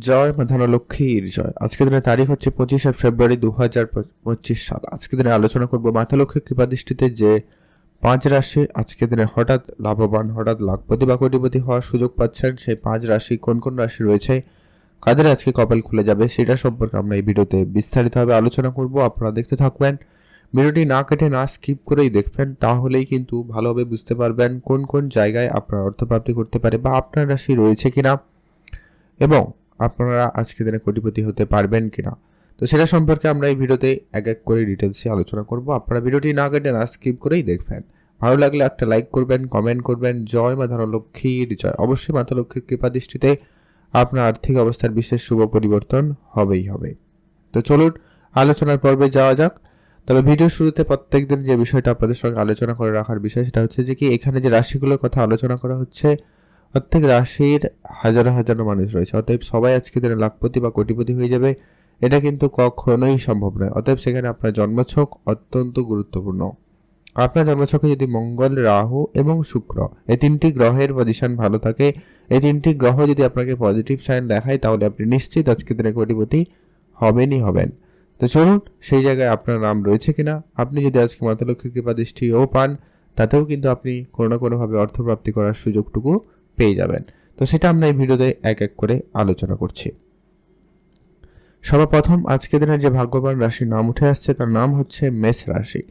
জয় মা ধনলক্ষ্মীর জয়। আজকের দিনের তারিখ হচ্ছে পঁচিশে ফেব্রুয়ারি দু হাজার পঁচিশ সাল। আজকের দিনে আলোচনা করব লক্ষ্মীর কৃপাদৃষ্টিতে যে পাঁচ রাশি আজকের দিনে হঠাৎ লাভবান, হঠাৎ লাখপতি বা কোটিপতি হওয়ার সুযোগ পাচ্ছেন, সেই পাঁচ রাশি কোন কোন রাশি রয়েছে, কাদের আজকে কপাল খুলে যাবে সেটা সম্পর্কে আমরা এই ভিডিওতে বিস্তারিতভাবে আলোচনা করব। আপনারা দেখতে থাকবেন। ভিডিওটি না কেটে না স্কিপ করেই দেখবেন, তাহলেই কিন্তু ভালোভাবে বুঝতে পারবেন কোন কোন জায়গায় আপনার অর্থপ্রাপ্তি করতে পারে বা আপনার রাশি রয়েছে কিনা। এবং আপনারা আজকে দিনে কোটিপতি হতে পারবেন কিনা? তো সেটা সম্পর্কে আমরা এই ভিডিওতে এক এক করে ডিটেলসে আলোচনা করব। আপনারা ভিডিওটি না কেটে না স্কিপ করেই দেখবেন। ভালো লাগলে একটা লাইক করবেন কমেন্ট করবেন। জয় মা লক্ষ্মীর জয়। অবশ্যই মাতা লক্ষ্মীর কৃপা দৃষ্টিতে আপনার আর্থিক অবস্থার বিশেষ শুভ পরিবর্তন হবেই হবে। তো চলুন আলোচনার পর্বে যাওয়া যাক। তবে ভিডিও শুরুতে প্রত্যেক দিন যে বিষয়টা আপনাদের সঙ্গে আলোচনা করে রাখার বিষয় সেটা হচ্ছে যে কি, এখানে যে রাশিগুলোর কথা আলোচনা করা হচ্ছে প্রত্যেক রাশির হাজারো হাজারো মানুষ রয়েছে। অতএব সবাই আজকে দিনে লাখপতি বা কোটিপতি হয়ে যাবে। এটা কিন্তু কখনোই সম্ভব নয়। অতএব সেখানে আপনার জন্মছক অত্যন্ত গুরুত্বপূর্ণ। আপনার জন্মছকে যদি মঙ্গল, রাহু এবং শুক্র এই তিনটি গ্রহের পজিশন ভালো থাকে, এই তিনটি গ্রহ যদি আপনাকে পজিটিভ সাইন দেখায়, তাহলে আপনি নিশ্চিত আজকে দিনে কোটিপতি হবেনই হবেন। তো চলুন, সেই জায়গায় আপনার নাম রয়েছে কিনা, আপনি যদি আজকে মাতা লক্ষ্মীর কৃপা দৃষ্টিও পান, তাতেও কিন্তু আপনি কোনো না কোনোভাবে অর্থপ্রাপ্তি করার সুযোগটুকু পেয়ে যাবেন। তো সেটা আমরা এই ভিডিওতে এক এক করে আলোচনা করছি। সর্বপ্রথম আজকের দিনের যে ভাগ্যবান রাশির নাম উঠে আসছে, তার নাম হচ্ছে মেষ রাশি।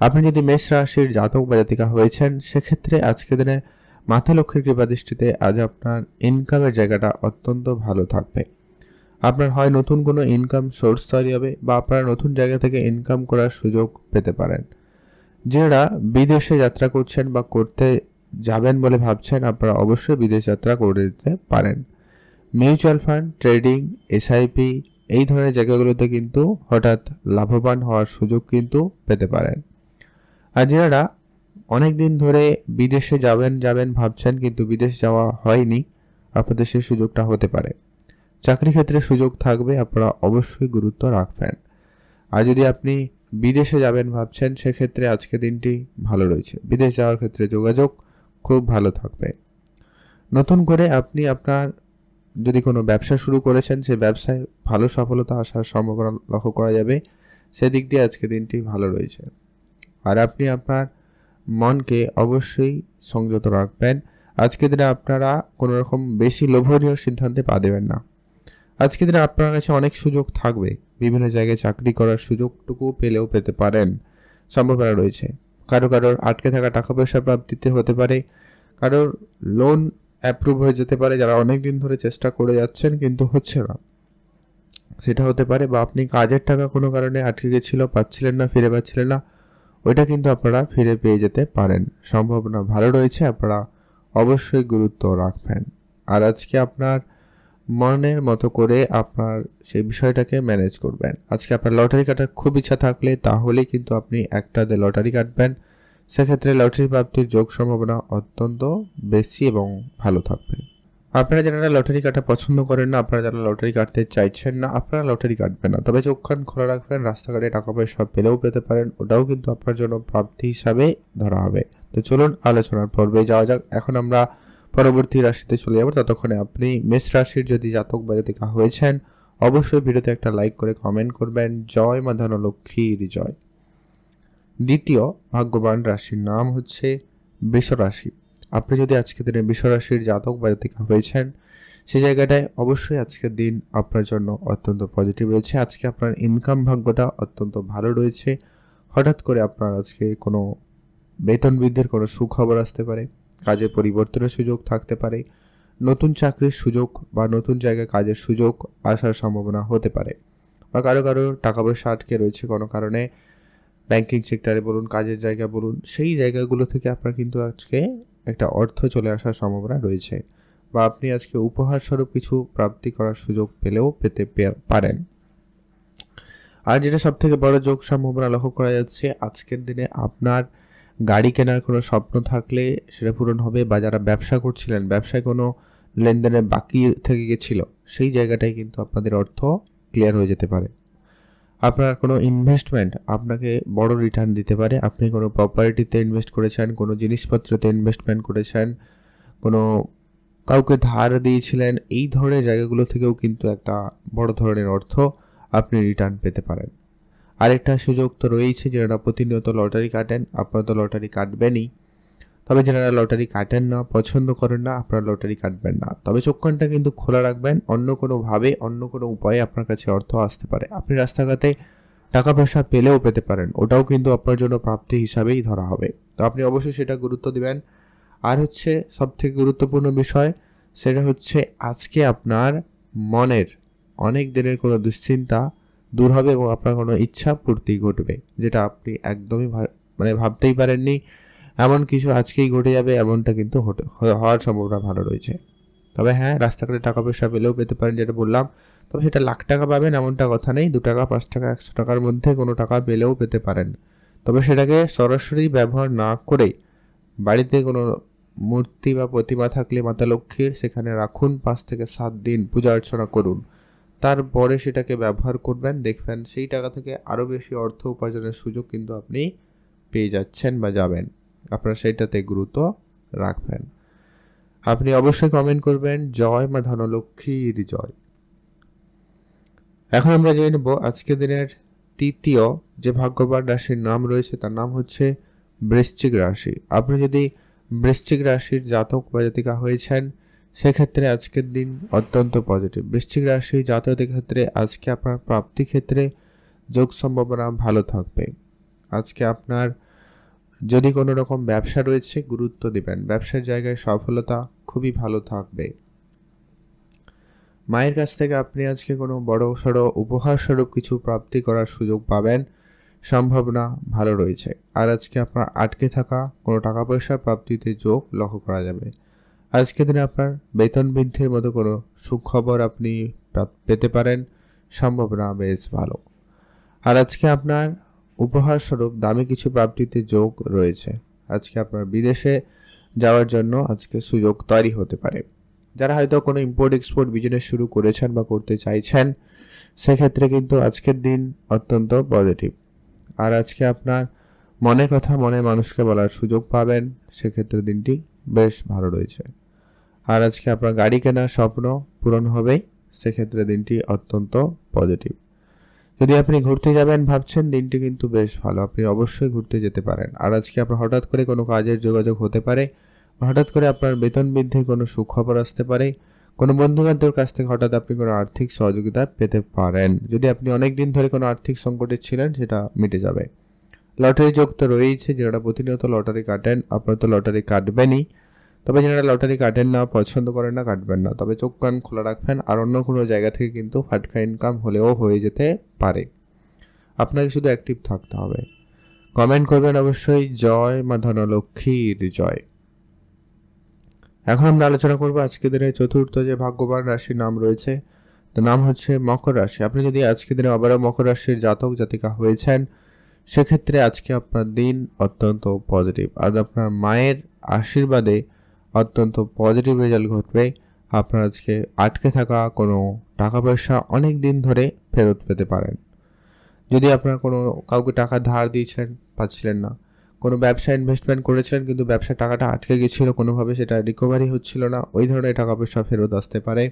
আপনি যদি মেষ রাশির জাতক বা জাতিকা হয়েছেন, সেক্ষেত্রে আজকের দিনে মাথা লক্ষ্মীর কৃপা দৃষ্টিতে আজ আপনার ইনকামের জায়গাটা অত্যন্ত ভালো থাকবে। আপনার হয় নতুন কোনো ইনকাম সোর্স তৈরি হবে বা আপনারা নতুন জায়গা থেকে ইনকাম করার সুযোগ পেতে পারেন। যারা বিদেশে যাত্রা করছেন বা করতে যাবেন বলে ভাবছেন আপনারা অবশ্যই বিদেশ যাত্রা করে দিতে পারেন। মিউচুয়াল ফান্ড, ট্রেডিং, এসআইপি এই ধরনের জায়গাগুলোতে কিন্তু হঠাৎ লাভবান হওয়ার সুযোগ কিন্তু পেতে পারেন। আর যারা অনেক দিন ধরে বিদেশে যাবেন যাবেন, ভাবছেন কিন্তু বিদেশ যাওয়া হয়নি, আপনাদের সেই সুযোগটা হতে পারে। চাকরি ক্ষেত্রে সুযোগ থাকবে, আপনারা অবশ্যই গুরুত্ব রাখবেন। আর যদি আপনি বিদেশে যাবেন, ভাবছেন, সেক্ষেত্রে আজকে দিনটি ভালো রয়েছে। বিদেশ যাওয়ার ক্ষেত্রে যোগাযোগ খুব ভালো থাকবে। নতুন করে আপনি আপনার যদি কোনো ব্যবসা শুরু করেছেন, সে ব্যবসায় ভালো সফলতা আসার সম্ভাবনা লক্ষ্য করা যাবে। সেদিক দিয়ে আজকে দিনটি ভালো রয়েছে। আর আপনি আপনার মনকে অবশ্যই সংযত রাখবেন। আজকে দিনে আপনারা কোনো রকম বেশি লোভনীয় সিদ্ধান্তে পা দেবেন না। আজকে দিনে আপনার কাছে অনেক সুযোগ থাকবে। বিভিন্ন জায়গায় চাকরি করার সুযোগটুকু পেলেও পেতে পারেন। সম্ভাবনা রয়েছে। কারও কারোর আটকে থাকা টাকা পয়সা প্রাপ্তিতে হতে পারে, কারোর লোন অ্যাপ্রুভ হয়ে যেতে পারে, যারা অনেক দিন ধরে চেষ্টা করে যাচ্ছেন কিন্তু হচ্ছে না। সেটা হতে পারে বা আপনি কাজের টাকা কোনো কারণে আটকে গেছিল, পাচ্ছিলেন না, ফিরে পাচ্ছিলেন না, ওইটা কিন্তু আপনারা ফিরে পেয়ে যেতে পারেন। সম্ভাবনা ভালো রয়েছে, আপনারা অবশ্যই গুরুত্ব রাখবেন। আর আজকে আপনার মনের মতো করে আপনার সেই বিষয়টাকে ম্যানেজ করবেন। আজকে আপনার লটারি কাটার খুব ইচ্ছা থাকলে তাহলেই কিন্তু আপনি একটাতে লটারি কাটবেন। সেক্ষেত্রে লটারি প্রাপ্তির যোগ সম্ভাবনা অত্যন্ত বেশি এবং ভালো থাকবে। আপনারা যারা লটারি কাটা পছন্দ করেন না, আপনারা যারা লটারি কাটতে চাইছেন না, আপনারা লটারি কাটবেন না। তবে চোখ কান খোলা রাখবেন, রাস্তাঘাটে টাকা পয়সা পেলেও পেতে পারেন। ওটাও কিন্তু আপনার জন্য প্রাপ্তি হিসাবে ধরা হবে। তো চলুন আলোচনার পর্বে যাওয়া যাক। এখন আমরা পরবর্তী রাশিতে চলে যাব। ততক্ষণে আপনি মেষ রাশির যদি জাতক বা জাতিকা হয়েছেন, অবশ্যই ভিডিওতে একটা লাইক করে কমেন্ট করবেন। জয় মা লক্ষ্মীর জয়। দ্বিতীয় ভাগ্যবান রাশির নাম হচ্ছে বৃষ রাশি। আপনি যদি আজকে দিনে বৃষ রাশির জাতক বা জাতিকা হয়েছেন সেই জায়গাটায় অবশ্যই আজকের দিন আপনার জন্য অত্যন্ত পজিটিভ রয়েছে। আজকে আপনার ইনকাম ভাগ্যটা অত্যন্ত ভালো রয়েছে। হঠাৎ করে আপনার আজকে কোনো বেতন বৃদ্ধির কোনো সুখবর আসতে পারে। কাজে পরিবর্তনের সুযোগ থাকতে পারে, নতুন চাকরির সুযোগ বা নতুন জায়গায় কাজের সুযোগ আসার সম্ভাবনা হতে পারে বা কারও কারও টাকা পয়সা আটকে রয়েছে কোনো কারণে। ব্যাংকিং সেক্টরে বলুন, কাজের জায়গা বলুন, সেই জায়গাগুলো থেকে আপনার কিন্তু আজকে একটা অর্থ চলে আসার সম্ভাবনা রয়েছে বা আপনি আজকে উপহার স্বরূপ কিছু প্রাপ্তি করার সুযোগ পেলেও পেতে পারেন। আর যেটা সব থেকে বড় যোগ সম্ভাবনা লক্ষ্য করা যাচ্ছে, আজকের দিনে আপনার গাড়ি কেনার কোনো স্বপ্ন থাকলে সেটা পূরণ হবে বা যারা ব্যবসা করছিলেন, ব্যবসায় কোনো লেনদেনের বাকি থেকে গেছিল, সেই জায়গাটাই কিন্তু আপনাদের অর্থ ক্লিয়ার হয়ে যেতে পারে। আপনার কোনো ইনভেস্টমেন্ট আপনাকে বড় রিটার্ন দিতে পারে, আপনি কোনো প্রপার্টিতে ইনভেস্ট করেছেন, কোনো জিনিসপত্রতে ইনভেস্টমেন্ট করেছেন, কোনো কাউকে ধার দিয়েছিলেন, এই ধরনের জায়গাগুলো থেকেও কিন্তু একটা বড় ধরনের অর্থ আপনি রিটার্ন পেতে পারেন। আরেকটা সুযোগ তো রয়েছে, যারা প্রতিনিয়ত লটারি কাটেন, আপনারা তো লটারি কাটবেনই। তবে যারা লটারি কাটেন না, পছন্দ করেন না, আপনারা লটারি কাটবেন না। তবে চোখ কানটা কিন্তু খোলা রাখবেন, অন্য কোনোভাবে, অন্য কোনো উপায়ে আপনার কাছে অর্থ আসতে পারে। আপনি রাস্তাঘাটে টাকা পয়সা পেলেও পেতে পারেন, ওটাও কিন্তু আপনার জন্য প্রাপ্তি হিসাবেই ধরা হবে। তো আপনি অবশ্যই সেটা গুরুত্ব দিবেন। আর হচ্ছে সবথেকে গুরুত্বপূর্ণ বিষয়, সেটা হচ্ছে আজকে আপনার মনের অনেক দিনের কোনো দুশ্চিন্তা দূর হবে এবং আপনার কোনো ইচ্ছা পূর্তি ঘটবে, যেটা আপনি একদমই মানে ভাবতেই পারেননি। এমন কিছু আজকেই ঘটে যাবে, এমনটা কিন্তু হওয়ার সম্ভাবনা ভালো রয়েছে। তবে হ্যাঁ রাস্তাঘাটে টাকা পয়সা পেলেও পেতে পারেন যেটা বললাম, তবে সেটা লাখ টাকা পাবেন এমনটা কথা নেই, দু টাকা, পাঁচ টাকা, একশো টাকার মধ্যে কোনো টাকা পেলেও পেতে পারেন। তবে সেটাকে সরাসরি ব্যবহার না করে বাড়িতে কোনো মূর্তি বা প্রতিমা থাকলে মাতা লক্ষ্মীর সেখানে রাখুন, পাঁচ থেকে সাত দিন পূজা অর্চনা করুন। তারপরে সেটাকে ব্যবহার করবেন, দেখবেন সেই টাকা থেকে আরও বেশি অর্থ উপার্জনের সুযোগ কিন্তু আপনি পেয়ে যাচ্ছেন বা যাবেন। আপনারা সেইটাতে গুরুত্ব রাখবেন। আপনি অবশ্যই কমেন্ট করবেন, জয় মা ধনলক্ষ্মীর জয়। এখন আমরা জেনে নেব আজকের দিনের তৃতীয় যে ভাগ্যবান রাশির নাম রয়েছে, তার নাম হচ্ছে বৃশ্চিক রাশি। আপনি যদি বৃশ্চিক রাশির জাতক বা জাতিকা হয়েছেন সেক্ষেত্রে আজকের দিন অত্যন্ত পজিটিভ বৃশ্চিক রাশি জাতকের ক্ষেত্রে আজকে আপনার প্রাপ্তি ক্ষেত্রে যোগ সম্ভাবনা ভালো থাকবে। আজকে আপনার যদি কোনো রকম ব্যবসা রয়েছে, গুরুত্ব দিবেন। ব্যবসার জায়গায় সফলতা খুবই ভালো থাকবে। মায়ের কাছ থেকে আপনি আজকে কোনো বড় সড়ো উপহার স্বরূপ কিছু প্রাপ্তি করার সুযোগ পাবেন। সম্ভাবনা ভালো রয়েছে। আর আজকে আপনার আটকে থাকা কোনো টাকা পয়সা প্রাপ্তিতে যোগ লক্ষ্য করা যাবে। আজকে দিনে আপনার বেতন বৃদ্ধির মতো কোনো সুখবর আপনি পেতে পারেন সম্ভাবনা বেশ ভালো। আর আজকে আপনার উপহার স্বরূপ দামি কিছু প্রাপ্তিতে যোগ রয়েছে। আজকে আপনার বিদেশে যাওয়ার জন্য আজকে সুযোগ তৈরি হতে পারে। যারা হয়তো কোনো ইম্পোর্ট এক্সপোর্ট বিজনেস শুরু করেছেন বা করতে চাইছেন, সেক্ষেত্রে কিন্তু আজকের দিন অত্যন্ত পজিটিভ আর আজকে আপনার মনের কথা মনের মানুষকে বলার সুযোগ পাবেন, সেক্ষেত্রে দিনটি বেশ ভালো রয়েছে। আর আজকে আপনার গাড়ি কেনার স্বপ্ন পূরণ হবে সেক্ষেত্রে দিনটি অত্যন্ত পজিটিভ যদি আপনি ঘুরতে যাবেন ভাবছেন, দিনটি কিন্তু বেশ ভালো। আপনি অবশ্যই ঘুরতে যেতে পারেন। আর আজকে আপনার হঠাৎ করে কোনো কাজের যোগাযোগ হতে পারে, হঠাৎ করে আপনার বেতন বৃদ্ধির কোনো সুখবর আসতে পারে, কোনো বন্ধুবান্ধবের কাছ থেকে হঠাৎ আপনি কোনো আর্থিক সহযোগিতা পেতে পারেন। যদি আপনি অনেক দিন ধরে কোনো আর্থিক সংকটে ছিলেন, সেটা মিটে যাবে। লটারি যোগ তো রয়েছে যারা প্রতিনিয়ত লটারি কাটেন, আপনারা তো লটারি কাটবেনই। তবে যারা লটারি কাটেন না, পছন্দ করেন না, কাটবেন না। তবে চোখ কান খোলা রাখবেন আর অন্য কোনো জায়গা থেকে কিন্তু ফাটকা ইনকাম হলেও হয়ে যেতে পারে। আপনাকে শুধু অ্যাক্টিভ থাকতে হবে। কমেন্ট করবেন অবশ্যই, জয় মা ধনলক্ষ্মীর জয়। এখন আমরা আলোচনা করব আজকে দিনে চতুর্থ যে ভাগ্যবান রাশির নাম রয়েছে, তার নাম হচ্ছে মকর রাশি। আপনি যদি আজকে দিনে আবারও মকর রাশির জাতক জাতিকা হয়েছেন, সেক্ষেত্রে আজকে আপনার দিন অত্যন্ত পজিটিভ আজ আপনার মায়ের আশীর্বাদে অত্যন্ত পজিটিভ রেজাল্ট ঘটবে। আপনার আজকে আটকে থাকা কোনো টাকা পয়সা অনেক দিন ধরে ফেরত পেতে পারেন। যদি আপনার কোনো কাউকে টাকা ধার দিয়েছিলেন, পাচ্ছিলেন না, কোনো ব্যবসা ইনভেস্টমেন্ট করেছিলেন কিন্তু ব্যবসার টাকাটা আটকে গেছিল, কোনোভাবে সেটা রিকভারি হচ্ছিল না, ওই ধরনের টাকা পয়সা ফেরত আসতে পারে।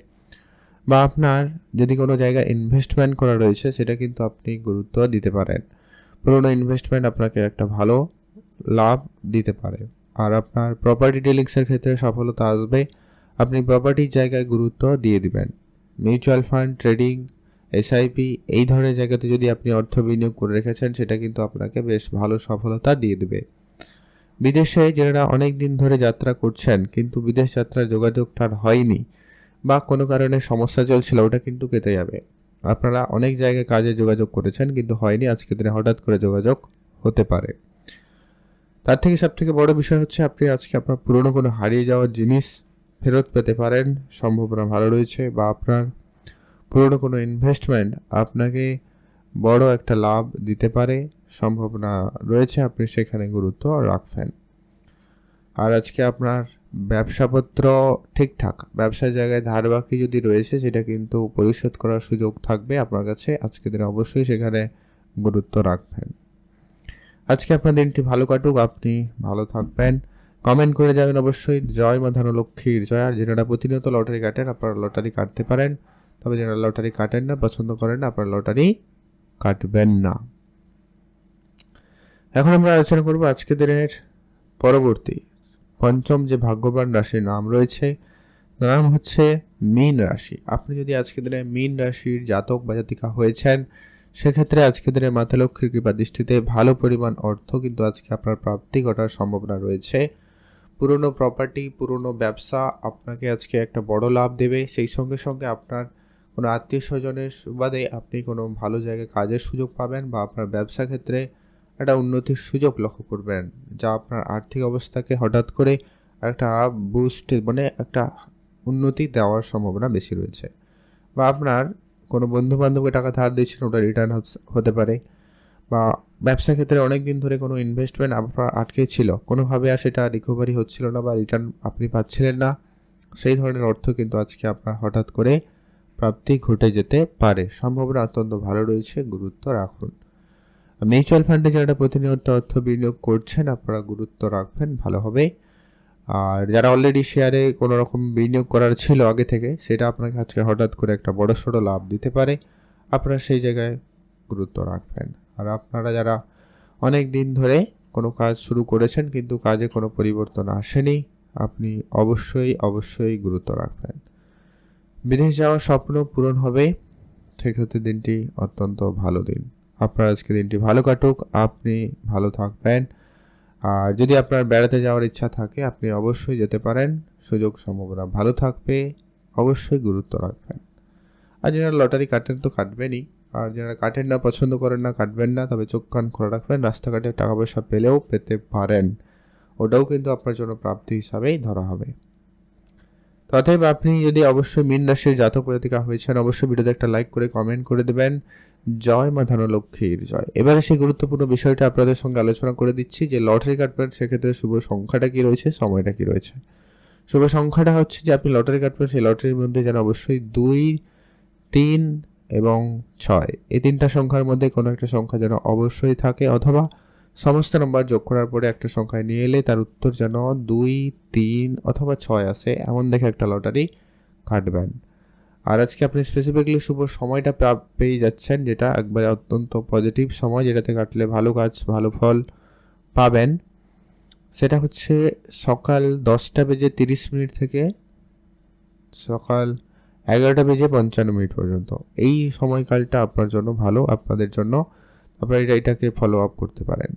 বা আপনার যদি কোনো জায়গায় ইনভেস্টমেন্ট করা রয়েছে, সেটা কিন্তু আপনি গুরুত্ব দিতে পারেন। পুরোনো ইনভেস্টমেন্ট আপনাকে একটা ভালো লাভ দিতে পারে। আর আপনার প্রপার্টি ডিলিংসের ক্ষেত্রে সফলতা আসবে। আপনি প্রপার্টির জায়গায় গুরুত্ব দিয়ে দিবেন। মিউচুয়াল ফান্ড ট্রেডিং এসআইপি এই ধরনের জায়গাতে যদি আপনি অর্থ বিনিয়োগ করে রেখেছেন, সেটা কিন্তু আপনাকে বেশ ভালো সফলতা দিয়ে দেবে। বিদেশে যারা অনেক দিন ধরে যাত্রা করছেন, কিন্তু বিদেশ যাত্রার যোগাযোগটা হয়নি বা কোনো কারণে সমস্যা চলছিল, ওটা কিন্তু কেটে যাবে। আপনারা অনেক জায়গায় কাজে যোগাযোগ করেছেন, কিন্তু হয়নি। আজকের দিনে হঠাৎ করে যোগাযোগ হতে পারে। তার থেকে সব থেকে বড় বিষয় হচ্ছে আপনি আজকে আপনার পুরনো কোনো হারিয়ে যাওয়ার জিনিস ফেরত পেতে পারেন। সম্ভাবনা ভালো রয়েছে বা আপনার পুরনো কোনো ইনভেস্টমেন্ট আপনাকে বড় একটা লাভ দিতে পারে। সম্ভাবনা রয়েছে আপনি সেখানে গুরুত্ব রাখবেন। আর আজকে আপনার ব্যবসাপত্র ঠিকঠাক, ব্যবসার জায়গায় ধার বাকি যদি রয়েছে সেটা কিন্তু পরিশোধ করার সুযোগ থাকবে। আপনার কাছে আজকের দিনে অবশ্যই সেখানে গুরুত্ব রাখবেন। আজকে আপনার দিনটি ভালো কাটুক, আপনি ভালো থাকবেন। কমেন্ট করে যাবেন অবশ্যই, জয় মা ধনলক্ষ্মীর, জয় আর যেনারা প্রতিনিয়ত লটারি কাটেন, আপনারা লটারি কাটতে পারেন। তবে যারা লটারি কাটেন না, পছন্দ করেন না, আপনারা লটারি কাটবেন না। এখন আমরা আলোচনা করব আজকে দিনের পরবর্তী। পঞ্চম যে ভাগ্যবান রাশির নাম রয়েছে নাম হচ্ছে মীন রাশি। আপনি যদি আজকে দিনে মীন রাশির জাতক বা জাতিকা হয়েছেন সেক্ষেত্রে আজকে দিনে মাথা লক্ষ্মীর কৃপা দৃষ্টিতে ভালো পরিমাণ অর্থ কিন্তু আজকে আপনার প্রাপ্তি ঘটার সম্ভাবনা রয়েছে। পুরনো প্রপার্টি পুরনো ব্যবসা আপনাকে আজকে একটা বড় লাভ দেবে। সেই সঙ্গে সঙ্গে আপনার কোনো আত্মীয় স্বজনের সুবাদে আপনি কোনো ভালো জায়গায় কাজের সুযোগ পাবেন বা আপনার ব্যবসা ক্ষেত্রে একটা উন্নতির সুযোগ লক্ষ্য করবেন, যা আপনার আর্থিক অবস্থাকে হঠাৎ করে একটা বুস্ট মানে একটা উন্নতি দেওয়ার সম্ভাবনা বেশি রয়েছে। বা আপনার কোনো বন্ধু বান্ধবকে টাকা ধার দিয়েছেন ওটা রিটার্ন হতে পারে। বা ব্যবসা ক্ষেত্রে অনেক দিন ধরে কোনো ইনভেস্টমেন্ট আপনার আটকে ছিল। কোনোভাবে আর সেটা রিকভারি হচ্ছিল না বা রিটার্ন আপনি পাচ্ছিলেন না। সেই ধরনের অর্থ কিন্তু আজকে আপনার হঠাৎ করে প্রাপ্তি ঘটে যেতে পারে। সম্ভাবনা অত্যন্ত ভালো রয়েছে, গুরুত্ব রাখুন। মিউচুয়াল ফান্ডে যারা প্রতিনিয়ত অর্থ বিনিয়োগ করছেন, আপনারা গুরুত্ব রাখবেন, ভালো হবে। আর যারা অলরেডি শেয়ারে কোনো রকম বিনিয়োগ করার ছিল আগে থেকে, সেটা আপনাকে আজকে হঠাৎ করে একটা বড় সড়ো লাভ দিতে পারে, আপনারা সেই জায়গায় গুরুত্ব রাখবেন। আর আপনারা যারা অনেক দিন ধরে কোনো কাজ শুরু করেছেন কিন্তু কাজে কোনো পরিবর্তন আসেনি, আপনি অবশ্যই অবশ্যই গুরুত্ব রাখবেন। বিদেশ যাওয়ার স্বপ্ন পূরণ হবে। সেক্ষেত্রে দিনটি অত্যন্ত ভালো দিন। আপনার আজকে দিনটি ভালো কাটুক। আপনি ভালো থাকবেন। আর যদি আপনার বেড়াতে যাওয়ার ইচ্ছা থাকে, আপনি অবশ্যই যেতে পারেন। সুযোগ সম্ভাবনা ভালো থাকবে, অবশ্যই গুরুত্ব রাখবেন। আর যারা লটারি কাটেন তো কাটবেনই। আর যারা কাটেন না পছন্দ করেন না, কাটবেন না, তবে চোখ কান খোলা রাখবেন। রাস্তাঘাটে টাকা পয়সা পেলেও পেতে পারেন। ওটাও কিন্তু আপনার জন্য প্রাপ্তি হিসাবেই ধরা হবে। তথাপি আপনি যদি অবশ্যই মিন রাশির জাতক প্রতিকা হয়েছেন, অবশ্যই ভিডিওতে একটা লাইক করে কমেন্ট করে দেবেন। জয় মা ধনলক্ষ্মীর জয়। এবারে সেই গুরুত্বপূর্ণ বিষয়টা আপনাদের সঙ্গে আলোচনা করে দিচ্ছি যে লটারি কাটবেন সেক্ষেত্রে শুভ সংখ্যাটা কি রয়েছে, সময়টা কি রয়েছে? শুভ সংখ্যাটা হচ্ছে যে আপনি লটারি কাটবেন সেই লটারির মধ্যে যেন অবশ্যই দুই, তিন এবং ছয়। এই তিনটা সংখ্যার মধ্যে কোনো একটা সংখ্যা যেন অবশ্যই থাকে অথবা সমস্ত নম্বর যোগ করার পরে একটা সংখ্যায় নিয়ে এলে তার উত্তর যেন দুই, তিন অথবা ছয় আসে। এমন দেখে একটা লটারি কাটবেন। আর আজকে আপনি স্পেসিফিকলি শুভ সময়টা পেয়ে যাচ্ছেন, যেটা একবারে অত্যন্ত পজিটিভ সময়, যেটাতে কাটলে ভালো কাজ, ভালো ফল পাবেন। সেটা হচ্ছে সকাল দশটা বেজে তিরিশ মিনিট থেকে সকাল এগারোটা বেজে পঞ্চান্ন মিনিট পর্যন্ত। এই সময়কালটা আপনার জন্য ভালো, আপনাদের জন্য। আপনারা এটাকে ফলো আপ করতে পারেন।